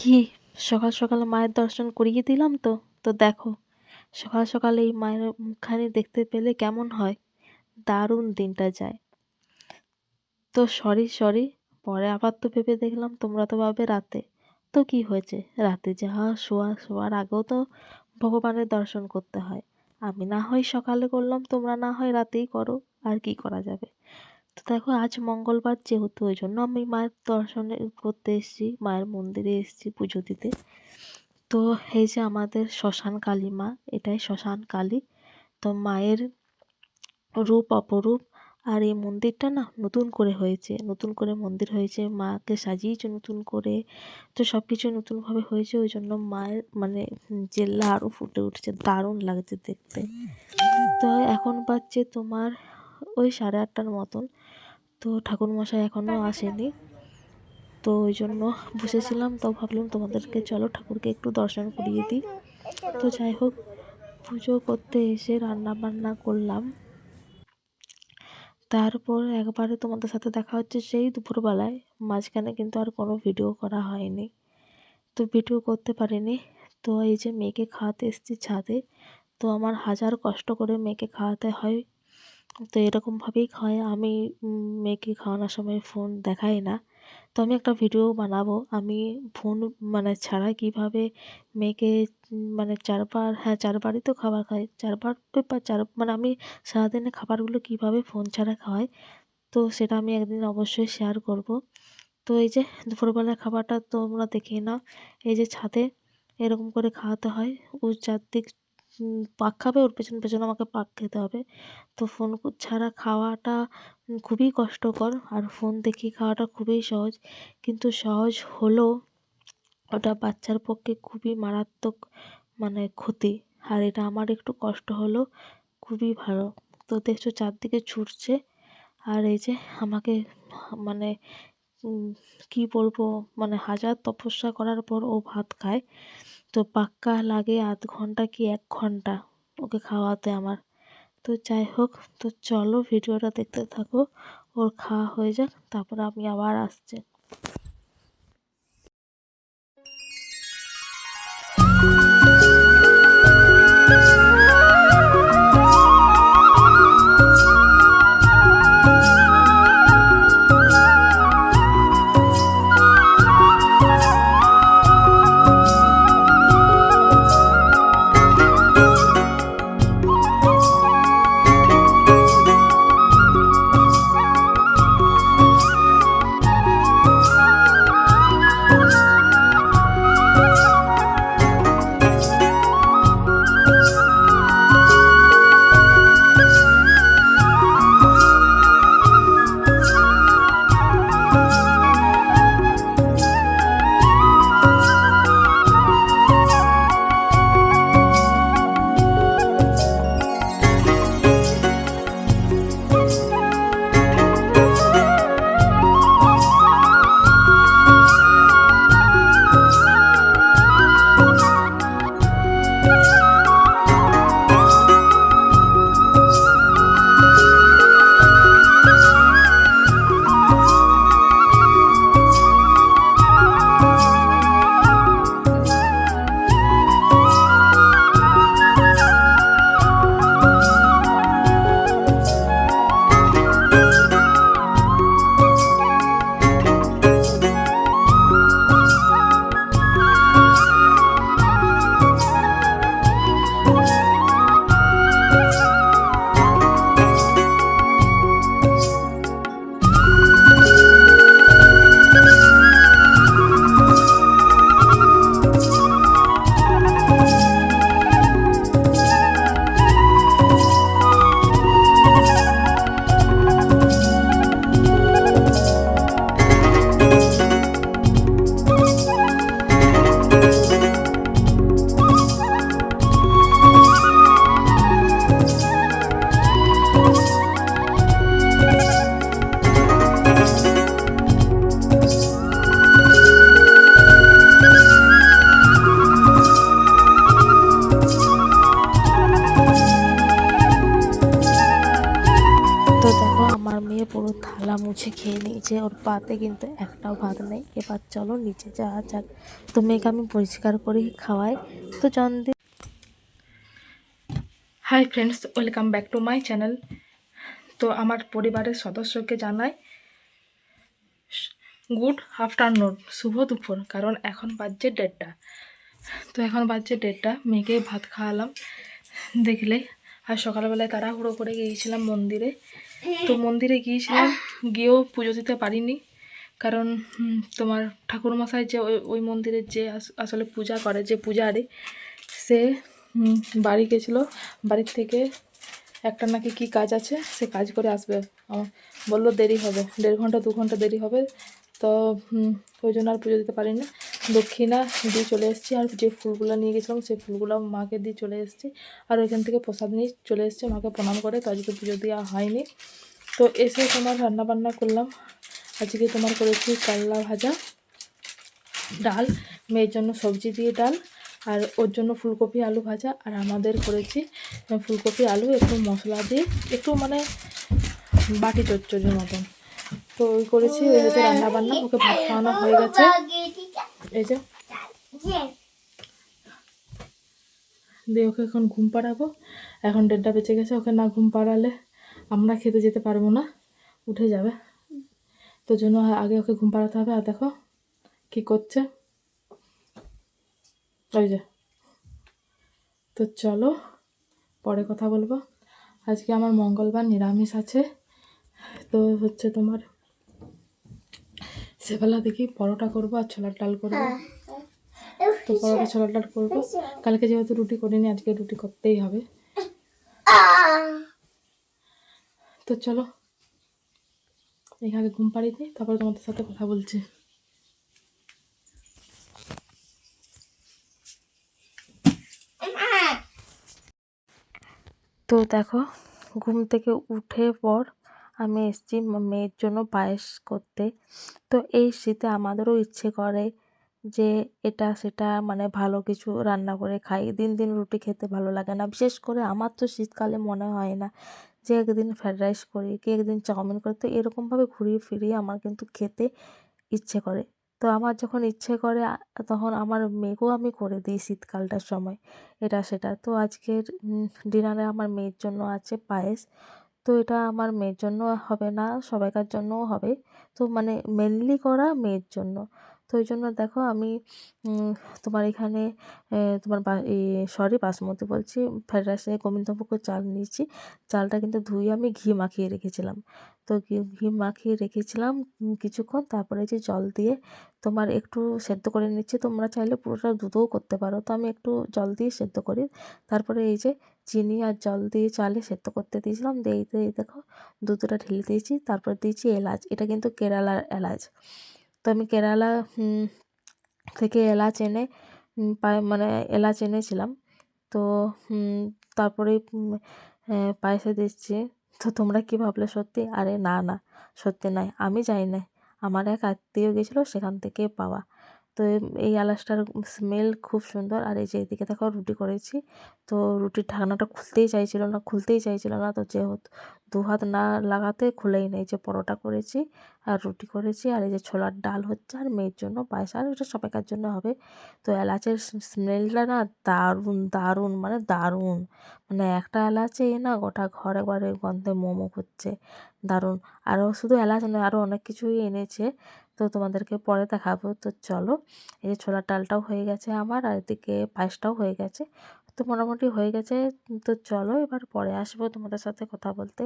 কি? সকাল সকাল মায়ের দর্শন করিয়ে দিলাম তো? তো দেখো, সকাল সকাল এই মায়ের মুখখানি দেখতে পেলে কেমন হয়? দারুণ দিনটা যায়। তো সরি সরি, পরে আবার তো ভেবে দেখলাম তোমরা তো ভাবে রাতে। তো কি হয়েছে? রাতে যাওয়া, শোয়া, শোয়ার আগেও তো ভগবানের দর্শন করতে হয়। আমি না হয় সকালে করলাম, তোমরা না হয় রাতেই করো, আর কি করা যাবে? তো দেখো আজ মঙ্গলবার যেহেতু ওই জন্য আমি মায়ের দর্শনে করতে এসেছি, মায়ের মন্দিরে এসেছি পুজো দিতে। তো এই যে আমাদের শ্মশান কালী মা এটাই শ্মশান কালী। তো মায়ের রূপ অপরূপ, আর এই মন্দিরটা না নতুন করে হয়েছে, নতুন করে মন্দির হয়েছে, মাকে সাজিয়েছে নতুন করে। তো সব কিছু নতুনভাবে হয়েছে ওই জন্য মায়ের মানে জেল্লা আরও ফুটে উঠছে, দারুণ লাগছে দেখতে। তো এখন বাজছে তোমার ওই সাড়ে আটটার মতন। তো ঠাকুরমশাই এখনও আসেনি। তো ওই জন্য বসেছিলাম, তো ভাবলাম তোমাদেরকে চলো ঠাকুরকে একটু দর্শন করিয়ে দিই। তো যাই হোক, পুজো করতে এসে রান্না বান্না করলাম। তারপর একবারে তোমাদের সাথে দেখা হচ্ছে সেই দুপুরবেলায়। মাঝখানে কিন্তু আর কোনো ভিডিও করা হয়নি। তো ভিডিও করতে পারিনি। তো এই যে মেয়েকে খাওয়াতে এসেছি ছাদে, তো আমার হাজার কষ্ট করে মেয়েকে খাওয়াতে হয়। তো এরকমভাবেই খাওয়াই আমি মেয়েকে খাওয়ানোর সময় ফোন দেখাই না। তো আমি একটা ভিডিও বানাবো। আমি ফোন মানে ছাড়া কীভাবে মেয়েকে মানে চারবার হ্যাঁ চারবারই তো খাবার খাই চারবার চার মানে আমি সারাদিনে খাবারগুলো কীভাবে ফোন ছাড়া খাওয়াই, তো সেটা আমি একদিন অবশ্যই শেয়ার করব। তো এই যে দুপুরবেলার খাবারটা তোমরা দেখে নাও। এই যে ছাদে এরকম করে খাওয়াতে হয়। ও চারদিক পাক খাবে, ওর পেছন পেছন আমাকে পাক খেতে হবে। তো ফোন ছাড়া খাওয়াটা খুবই কষ্টকর আর ফোন দেখিয়ে খাওয়াটা খুবই সহজ। কিন্তু সহজ হলেও ওটা বাচ্চার পক্ষে খুবই মারাত্মক মানে ক্ষতি। আর এটা আমার একটু কষ্ট হলেও খুবই ভালো। তো দেখছ চারদিকে ছুটছে। আর এই যে আমাকে মানে কি বলব মানে হাজার তপস্যা করার পর ও ভাত খায়। তো পাক্কা লাগে আধ ঘণ্টা কি এক ঘণ্টা ওকে খাওয়াতে আমার। তো যাই হোক, তো চলো ভিডিওটা দেখতে থাকো, ওর খাওয়া হয়ে যাক, তারপর আমি আবার আসছি। যে ওর পাতে কিন্তু একটাও ভাত নেই। এবার চলো নিচে যাওয়া যাক। তো মেয়েকে আমি পরিষ্কার করেই খাওয়াই। তো জন্মদিন hi friends welcome back to my channel তো আমার পরিবারের সদস্যকে জানাই, গুড আফটারনুন, শুভ দুপুর, কারণ এখন বাজছে দেড়টা। তো এখন বাজছে দেড়টা মেয়েকে ভাত খাওয়ালাম। দেখলে, আর সকালবেলায় তাড়াহুড়ো করে গিয়েছিলাম মন্দিরে। তো মন্দিরে গিয়েছিলাম, গিয়েও পুজো দিতে পারিনি। কারণ তোমার ঠাকুরমশাই যে ওই মন্দিরের যে আস- আসলে পূজা করে, যে পূজারি, সে বাড়ি গেছিল। বাড়ির থেকে একটা নাকি কি কাজ আছে, সে কাজ করে আসবে। আমার বলল দেরি হবে, দেড় ঘণ্টা, দু ঘণ্টা দেরি হবে। তো ওই জন্য আর পুজো দিতে পারি না দক্ষিণা দিয়ে চলে এসেছি আর যে ফুলগুলো নিয়ে গেছিলাম, সেই ফুলগুলো মাকে দিয়ে চলে এসেছি। আর ওইখান থেকে প্রসাদ নিয়ে চলে এসেছি, মাকে প্রণাম করে। তো আজকে পুজো দেওয়া হয়নি। তো এসে তোমার রান্না বান্না করলাম। আজকে তোমার করেছি কাল্লা ভাজা, ডাল, মেয়ের জন্য সবজি দিয়ে ডাল, আর ওর জন্য ফুলকপি আলু ভাজা। আর আমাদের করেছি ফুলকপি আলু, একটু মশলা দিয়ে, একটু মানে বাটি চচ্চড়ির মতন। তো ওই করেছি, ওই রান্না বান্না ওকে ভাত খাওয়ানো হয়ে গেছে। এই যে। দিয়ে ওকে এখন ঘুম পাড়াবো। এখন দেড়টা বেঁচে গেছে, ওকে না ঘুম পাড়ালে আমরা খেতে যেতে পারব না, উঠে যাবে। তো জন্য আগে ওকে ঘুম পাড়াতে হবে, আর দেখো কি করছে। ওই যে। তো চলো, পরে কথা বলব। আজকে আমার মঙ্গলবার নিরামিষ আছে, তো হচ্ছে তোমার সেবেলা দেখি পরোটা করব আর ছোলার ডাল করব। তো পরোটা ছোলার ডাল করব। কালকে যেহেতু রুটি করিনি আজকে রুটি করতেই হবে। তো চলো এখানে ঘুম পাড়িয়ে দিই তারপরে তোমাদের সাথে কথা বলছি। তো দেখো ঘুম থেকে উঠে পর আমি এসেছি মেয়ের জন্য পায়েস করতে। তো এই শীতে আমাদেরও ইচ্ছে করে যে এটা সেটা মানে ভালো কিছু রান্না করে খাই। দিন দিন রুটি খেতে ভালো লাগে না। বিশেষ করে আমার তো শীতকালে মনে হয় না যে একদিন ফ্রায়েড রাইস করি কি একদিন চাউমিন করি। তো এরকমভাবে ঘুরিয়ে ফিরিয়ে আমার কিন্তু খেতে ইচ্ছে করে। তো আমার যখন ইচ্ছে করে, তখন আমার মেয়েকেও আমি করে দিই শীতকালটার সময়, এটা সেটা। তো আজকের ডিনারে আমার মেয়ের জন্য আছে পায়েস। তো এটা আমার মেয়ের জন্য হবে না, সবাইকার জন্যও হবে। তো মানে মেনলি করা মেয়ের জন্য। তো ওই জন্য দেখো আমি তোমার এখানে তোমার সরি বাসমতি বলছি, ফ্রাইড রাইসে গোবিন্দভোগ চাল নিয়েছি। চালটা কিন্তু ধুয়ে আমি ঘি মাখিয়ে রেখেছিলাম। তো ঘি ঘি মাখিয়ে রেখেছিলাম কিছুক্ষণ। তারপরে যে জল দিয়ে তোমার একটু সেদ্ধ করে নিচ্ছি, তোমরা চাইলে পুরোটা দুধও করতে পারো। তো আমি একটু জল দিয়ে সেদ্ধ করি। তারপরে এই যে চিনি আর জল দিয়ে চালে সেদ্ধ করতে দিয়েছিলাম। দিয়ে এই যে- এই দেখো, দুধটা ঢেলে দিয়েছি, তারপর দিয়েছি এলাচ। এটা কিন্তু কেরালার এলাচ। তো আমি কেরালা থেকে এলাচ এনে মানে এলাচ এনেছিলাম। তো তারপরে পায়েসে দিচ্ছি। তো তোমরা কি ভাবলে সত্যি? আরে না না, সত্যি নয়। আমি যাই না। আমার এক আত্মীয় গেছিল সেখান থেকে পাওয়া। তো এই আলাসটার স্মেল খুব সুন্দর। আর এই যে এদিকে দেখো রুটি করেছি। তো রুটির ঢাকনাটা খুলতেই চাইছিল না, খুলতেই চাইছিল না। তো যেহেতু দু হাত না লাগাতে খুলেই নেই। যে পরোটা করেছি, আর রুটি করেছি, আর এই যে ছোলার ডাল হচ্ছে, আর মেয়ের জন্য পায়েস, আর ওটা সবাইকার জন্য হবে? তো এলাচের স্মেলটা না দারুণ দারুণ মানে দারুণ। মানে একটা এলাচে না গোটা ঘর একবারে গন্ধে মোমো করছে, দারুণ। আরও শুধু এলাচ নয়, আরও অনেক কিছুই এনেছে। তো তোমাদেরকে পরে দেখাবো। তো চলো, এই যে ছোলার ডালটাও হয়ে গেছে আমার, আর এদিকে পায়েসটাও হয়ে গেছে। তো মোটামুটি হয়ে গেছে। তো চলো এবার পরে আসব তোমাদের সাথে কথা বলতে।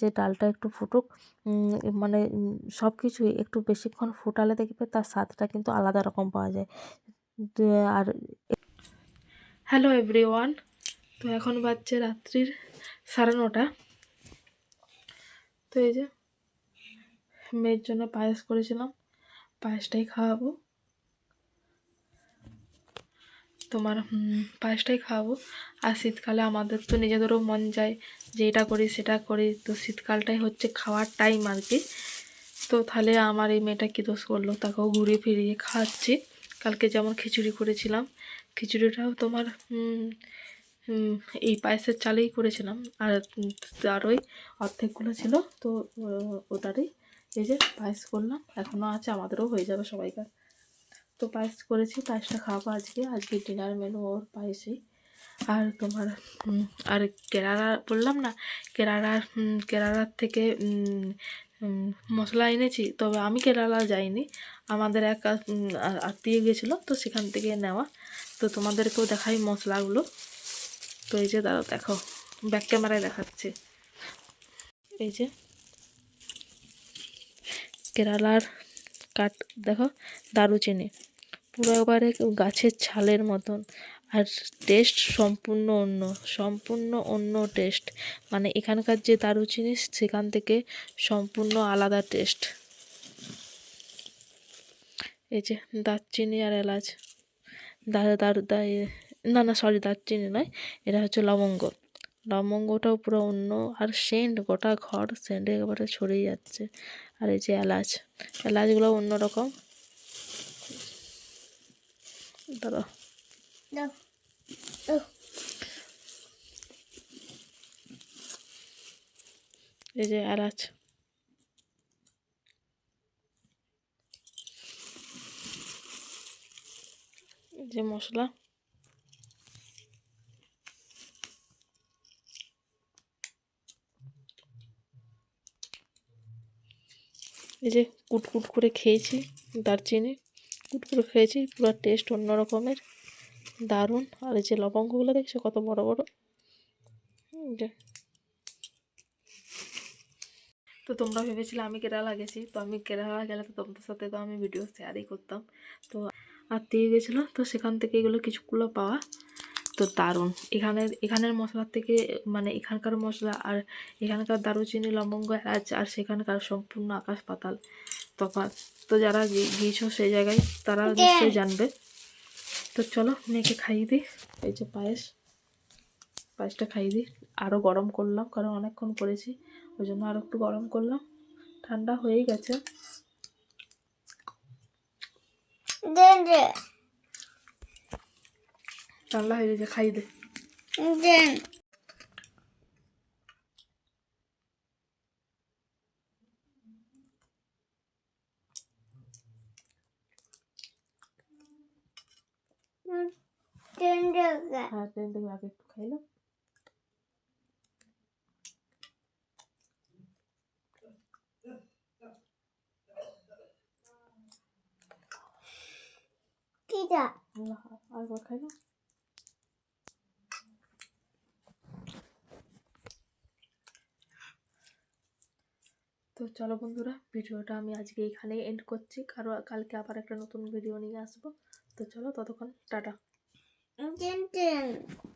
যে ডালটা একটু ফুটুক মানে সব কিছুই একটু বেশিক্ষণ ফুটালে দেখবে তার স্বাদটা কিন্তু আলাদা রকম পাওয়া যায়। আর হ্যালো এভরিওয়ান তো এখন বাজছে রাত্রির সাড়ে নটা। তো এই যে, মেয়ের জন্য পায়েস করেছিলাম, পায়েসটাই খাওয়াবো। তোমার পায়েসটাই খাওয়াবো। আর শীতকালে আমাদের তো নিজেদেরও মন যায় যে এটা করি, সেটা করি। তো শীতকালটাই হচ্ছে খাওয়ার টাইম আর কি। তো তাহলে আমার এই মেয়েটা কী দোষ করল? তাকেও ঘুরিয়ে ফিরিয়ে খাওয়াচ্ছি। কালকে যেমন খিচুড়ি করেছিলাম, খিচুড়িটাও তোমার এই পায়েসের চালেই করেছিলাম। আর আর ওই অর্ধেকগুলো ছিল, তো ওটারই এই যে পায়েস করলাম। এখনও আছে, আমাদেরও হয়ে যাবে সবাইকার। তো পায়েস করেছি পায়েসটা খাওয়াবো আজকে। আজকে ডিনার মেনু ওর পায়েসই। আর তোমার আর কেরালা বললাম না কেরালার উম, কেরালার থেকে মশলা এনেছি। তবে আমি কেরালা যাইনি। আমাদের এক আত্মীয় গেছিল তো সেখান থেকে নেওয়া। তো তোমাদেরকেও দেখাই মশলাগুলো। তো এই যে দাদা দেখো ব্যাক ক্যামেরায় দেখাচ্ছে। এই যে কেরালার কাঠ দেখো দারুচিনি। পুরো এবারে গাছের ছালের মতন। আর টেস্ট সম্পূর্ণ অন্য সম্পূর্ণ অন্য টেস্ট মানে এখানকার যে দারুচিনি সেখান থেকে সম্পূর্ণ আলাদা টেস্ট এই যে দারচিনি আর এলাচ। দা, দার না না সরি দারচিনি নয় এটা হচ্ছে লবঙ্গ। লবঙ্গটাও পুরো অন্য, আর সেন্ট, গোটা ঘর সেন্ট একেবারে ছড়িয়ে যাচ্ছে। আর এই যে এলাচ, এলাচগুলো অন্যরকম দাঁড়া এই যে এলাচ। এই যে মশলা। এই যে কুটকুট করে খেয়েছি দারচিনি। কুট খেয়েছি, পুরো টেস্ট অন্য রকমের। দারুণ। আর এই যে লবঙ্গগুলো দেখছ কত বড় বড়। তো তোমরা ভেবেছিলে আমি কেরালা গেছি, তো আমি কেরালা গেলে তো তোমাদের সাথে তো আমি ভিডিও শেয়ারই করতাম। তো আত্মীয় গেছিল, তো সেখান থেকে এগুলো কিছুগুলো পাওয়া। তো দারুণ। এখানের এখানের মশলার থেকে মানে এখানকার মশলা আর এখানকার দারুচিনি, লবঙ্গ, এলাচ আর সেখানকার সম্পূর্ণ আকাশ পাতাল তফাৎ। তো যারা গিয়েছো সেই জায়গায় তারা নিশ্চয়ই জানবে। তো চলো মেয়েকে খাইয়ে দিই। এই যে পায়েস। পায়েসটা খাইয়ে দিই। আরও গরম করলাম কারণ অনেকক্ষণ করেছি। ওই জন্য আরও একটু গরম করলাম। ঠান্ডা হয়েই গেছে। ঠান্ডা হয়ে গেছে খাইয়ে দে। হ্যাঁ ট্রেন থেকে আগে একটু খাইলাম আরেকবার খাইলাম তো চলো বন্ধুরা ভিডিওটা আমি আজকে এখানেই এন্ড করছি। কারও কালকে আবার একটা নতুন ভিডিও নিয়ে আসব। তো চলো ততক্ষণ টাটা। 一点点。